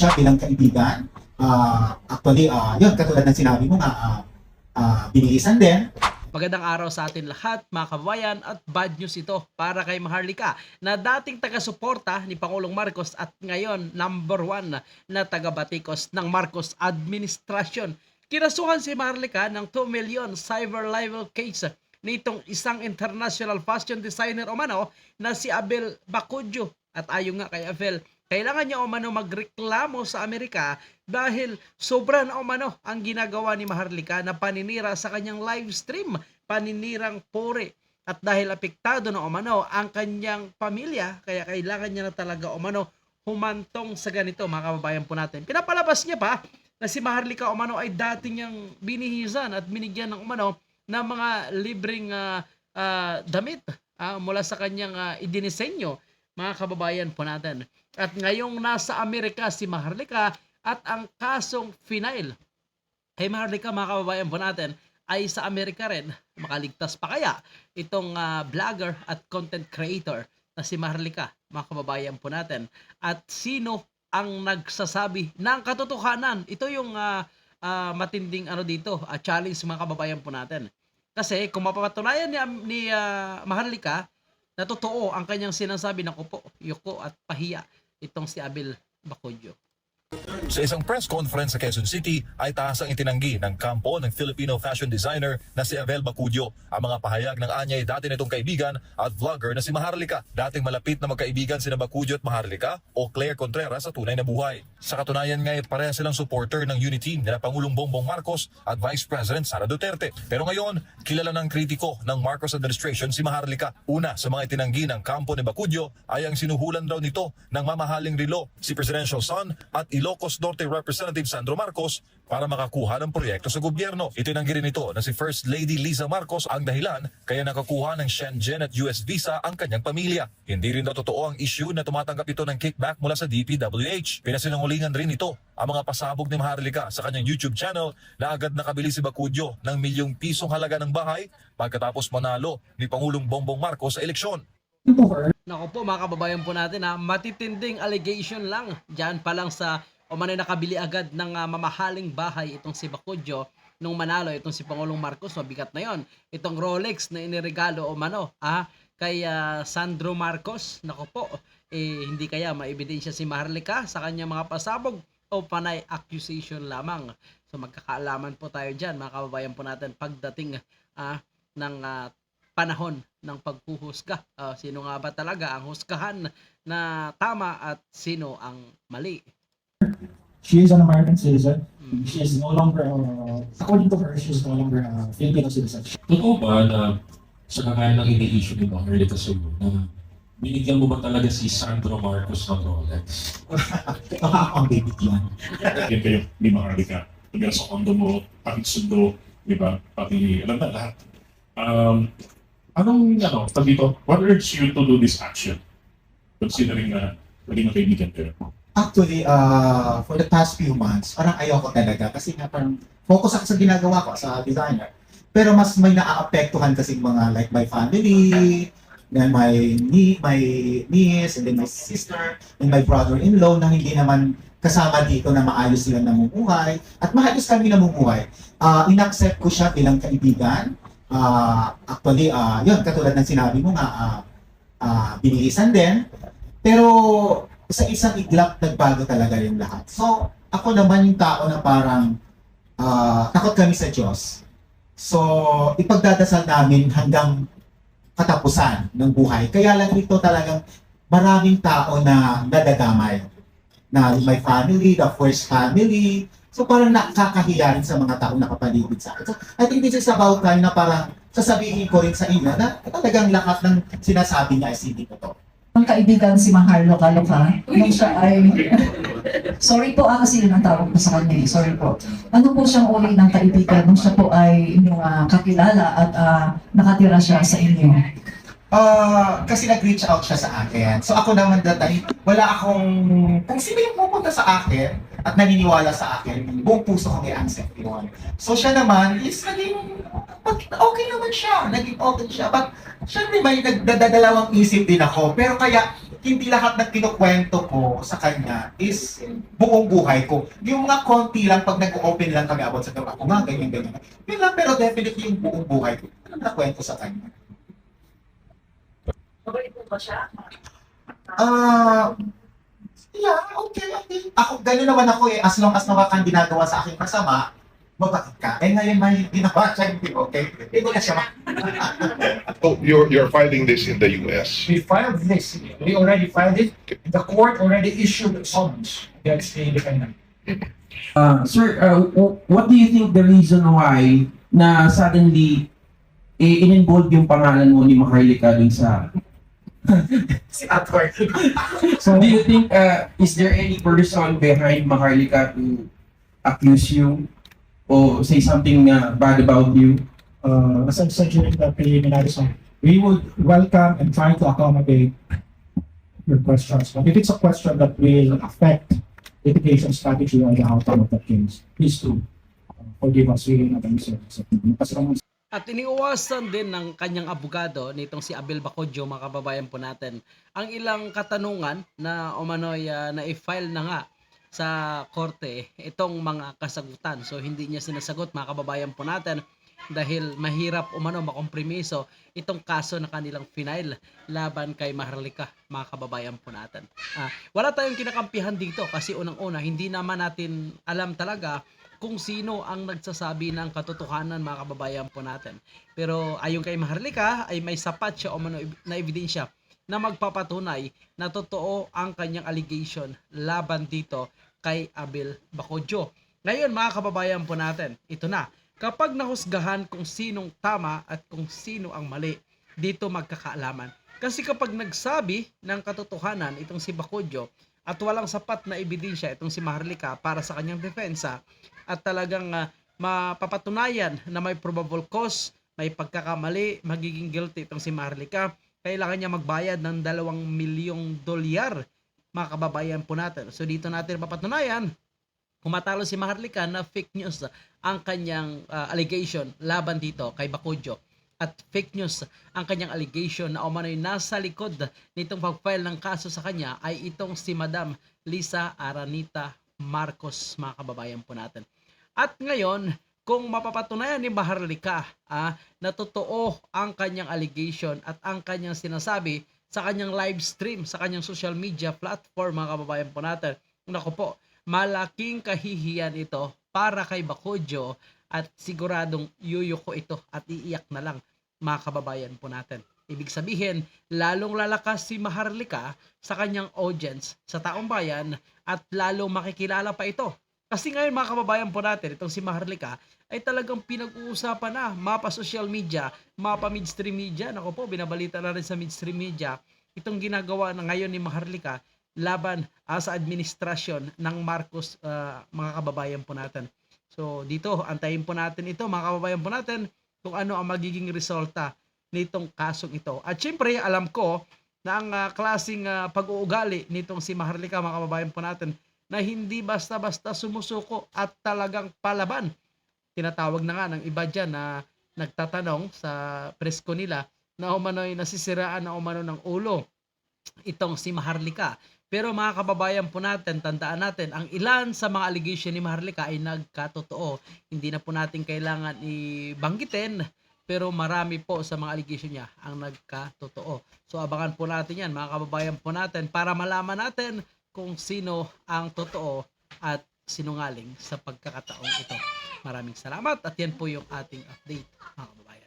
siya bilang kaibigan. Ah, actually, ah, yun, katulad ng sinabi mo nga, ah, ah, binilisan din. Magandang araw sa atin lahat mga kababayan at bad news ito para kay Maharlika na dating taga-suporta ni Pangulong Marcos at ngayon number one na taga-batikos ng Marcos administration. Kinasuhan si Maharlika ng 2 million cyber libel case nitong isang international fashion designer umano na si Abel Bacudjo. At ayon nga kay Abel, kailangan niya umano magreklamo sa Amerika dahil sobra na umano ang ginagawa ni Maharlika na paninira sa kanyang live stream, paninirang puri. At dahil apektado na umano ang kanyang pamilya, kaya kailangan niya na talaga umano humantong sa ganito mga kababayan po natin. Pinapalabas niya pa na si Maharlika umano ay dati niyang binihisan at binigyan ng umano ng mga libreng ah, ah, damit ah, mula sa kanyang uh, idinisenyo mga kababayan po natin. At ngayong nasa Amerika si Maharlika at ang kasong final kay Maharlika mga kababayan po natin ay sa Amerika rin. Makaligtas pa kaya itong ah, vlogger at content creator na si Maharlika mga kababayan po natin. At sino ang nagsasabi ng katotohanan? Ito yung ah, ah, matinding ano dito, ah, challenge mga kababayan po natin. Kasi kung mapapatunayan ni, ni ah, Maharlika na totoo ang kanyang sinasabi ng kupo, yuko at pahiya itong si Abel Bacudjo. Sa isang press conference sa Quezon City ay taas ang itinanggi ng kampo ng Filipino fashion designer na si Abel Bacudyo. Ang mga pahayag ng anyay dati nitong kaibigan at vlogger na si Maharlika. Dating malapit na magkaibigan sina Bacudyo at Maharlika o Claire Contreras sa tunay na buhay. Sa katunayan ngay pareha silang supporter ng unity nila Pangulong Bongbong Marcos at Vice President Sara Duterte. Pero ngayon, kilala ng kritiko ng Marcos administration si Maharlika. Una sa mga itinanggi ng kampo ni Bacudyo ay ang sinuhulan daw nito ng mamahaling relo si Presidential Son at Ilocos Norte Representative Sandro Marcos para makakuha ng proyekto sa gobyerno. Itinanggi rin ito na si First Lady Liza Marcos ang dahilan kaya nakakuha ng Shenzhen at US visa ang kanyang pamilya. Hindi rin daw totoo ang issue na tumatanggap ito ng kickback mula sa DPWH. Pinasinungulingan rin ito ang mga pasabog ni Maharlika sa kanyang YouTube channel na agad nakabili si Bacudyo ng milyong pisong halaga ng bahay pagkatapos manalo ni Pangulong Bongbong Marcos sa eleksyon. Nako po mga kababayan po natin ha, matitinding allegation lang dyan pa lang sa o manay nakabili agad ng ah, mamahaling bahay itong si Bacudjo nung manalo itong si Pangulong Marcos, mabigat na yon. Itong Rolex na iniregalo o mano ah, kay ah, Sandro Marcos, nako po, eh, hindi kaya maebidensya si Maharlika sa kanyang mga pasabog o panay accusation lamang. So magkakaalaman po tayo dyan mga kababayan po natin pagdating ah, ng ah, panahon ng paghuhusga. Ah, sino nga ba talaga ang husgahan na tama at sino ang mali? She is an American citizen. She is no longer, uh, according to her, she is no longer a Filipino citizen. Totoo ba na sa kagaya ng ini-issue ni Maharlika sa iyo na binigyan mo ba talaga si Sandro Marcos ng Rolex? Baka ako ang baby yan. Yan kayo ni Maharlika. Pagka sa kondo mo, pati sundo, di ba? Pati, alam na lahat. Um, anong, ano, tag dito, what urged you to do this action? Considering na naging kaibigan kayo. Actually, uh, for the past few months, parang ayoko talaga kasi nga parang focus ako sa ginagawa ko sa designer. Pero mas may naaapektuhan kasi mga like my family, then my nie my niece, and then my sister, and my brother-in-law na hindi naman kasama dito na maayos sila namumuhay at maayos kami namumuhay. Uh, inaccept ko siya bilang kaibigan. Uh, actually, uh, yun, katulad ng sinabi mo nga, uh, uh, binilisan din. Pero sa isang iglap, nagbago talaga yung lahat. So, ako naman yung tao na parang ah, takot kami sa Diyos. So, ipagdadasal namin hanggang katapusan ng buhay. Kaya lang ito talagang maraming tao na nadadamay. Na my family, the first family. So, parang nakakahiya rin sa mga tao nakapaligid sa akin. So, I think this is about time na parang sasabihin ko rin sa inyo na talagang lahat ng sinasabi niya ay hindi totoo. Ang kaibigan si Maharlo Calooca, nung siya ay... Sorry po, ah, kasi yun ang tawag ko sa kanya. eh. Sorry po. Ano po siyang uri ng kaibigan nung siya po ay inyong ah, kakilala at ah, nakatira siya sa inyo? Ah, kasi nag-reach out siya sa akin. So ako naman that time, wala akong, kung sino yung pupunta sa akin at naniniwala sa akin, buong puso kong i-accept yun. So siya naman, is naging, okay naman siya, naging okay siya. But syempre may nagdadalawang isip din ako. Pero kaya, hindi lahat ng kinukwento ko sa kanya is buong buhay ko. Yung mga konti lang pag nag-open lang kami about sa gawa ko, mga ganyan, ganyan. Yun lang, pero definitely yung buong buhay ko. Ano na kwento sa kanya? Mabait po ba siya? Ah, yeah, okay, okay. Ako, ganun naman ako eh. As long as wala kang ginagawa sa akin masama, mabait ka. Eh ngayon may ginawa siya, hindi okay. Hindi na siya ma- Oh, you're, you're filing this in the US. We filed this, we already filed it, the court already issued summons against the defendant. Uh, sir, uh, what do you think the reason why na suddenly eh, in-involve yung pangalan mo ni Maharlika dun sa... si Atward. So, Do you think, uh, is there any person behind Maharlika to accuse you or say something uh, bad about you? uh, as I said during the preliminary song, we would welcome and try to accommodate your questions. But if it's a question that will affect litigation strategy or the outcome of the case, please do uh, forgive us. We will not answer. At iniuwasan din ng kanyang abogado nitong si Abel Bacodjo, mga kababayan po natin, ang ilang katanungan na umano'y uh, na-file na nga sa korte itong mga kasagutan. So hindi niya sinasagot mga kababayan po natin dahil mahirap umano makompromiso itong kaso na kanilang final laban kay Maharlika mga kababayan po natin. Ah, wala tayong kinakampihan dito kasi unang-una hindi naman natin alam talaga kung sino ang nagsasabi ng katotohanan mga kababayan po natin. Pero ayon kay Maharlika ay may sapat siya o mano na ebidensya na magpapatunay na totoo ang kanyang allegation laban dito kay Abel Bacodjo. Ngayon mga kababayan po natin, ito na. Kapag nahusgahan kung sinong tama at kung sino ang mali, dito magkakaalaman. Kasi kapag nagsabi ng katotohanan itong si Bacodjo at walang sapat na ebidensya itong si Maharlika para sa kanyang defensa at talagang ah, mapapatunayan na may probable cause, may pagkakamali, magiging guilty itong si Maharlika, kailangan niya magbayad ng dalawang milyong dolyar mga kababayan po natin. So dito natin mapatunayan kung matalo si Maharlika na fake news ang kanyang ah, allegation laban dito kay Bacodjo at fake news ang kanyang allegation na umano'y nasa likod nitong pag-file ng kaso sa kanya ay itong si Madam Lisa Aranita Marcos mga kababayan po natin. At ngayon, kung mapapatunayan ni Maharlika ah, na totoo ang kanyang allegation at ang kanyang sinasabi sa kanyang live stream, sa kanyang social media platform mga kababayan po natin, naku po, malaking kahihiyan ito para kay Bacodjo at siguradong yuyuko ito at iiyak na lang mga kababayan po natin. Ibig sabihin, lalong lalakas si Maharlika sa kanyang audience sa taong bayan at lalong makikilala pa ito. Kasi ngayon mga kababayan po natin, itong si Maharlika ay talagang pinag-uusapan na mapa social media, mapa midstream media. Nako po, binabalita na rin sa midstream media itong ginagawa na ngayon ni Maharlika laban ah, sa administrasyon ng Marcos ah, mga kababayan po natin. So dito, antayin po natin ito mga kababayan po natin kung ano ang magiging resulta nitong kasong ito. At syempre, alam ko na ang ah, klaseng ah, pag-uugali nitong si Maharlika mga kababayan po natin na hindi basta-basta sumusuko at talagang palaban. Tinatawag na nga ng iba dyan na nagtatanong sa presko nila na umano'y nasisiraan na umano ng ulo itong si Maharlika. Pero mga kababayan po natin, tandaan natin, ang ilan sa mga allegation ni Maharlika ay nagkatotoo. Hindi na po natin kailangan ibanggitin, pero marami po sa mga allegation niya ang nagkatotoo. So abangan po natin yan, mga kababayan po natin, para malaman natin kung sino ang totoo at sinungaling sa pagkakataong ito. Maraming salamat at yan po yung ating update. mga kababayan.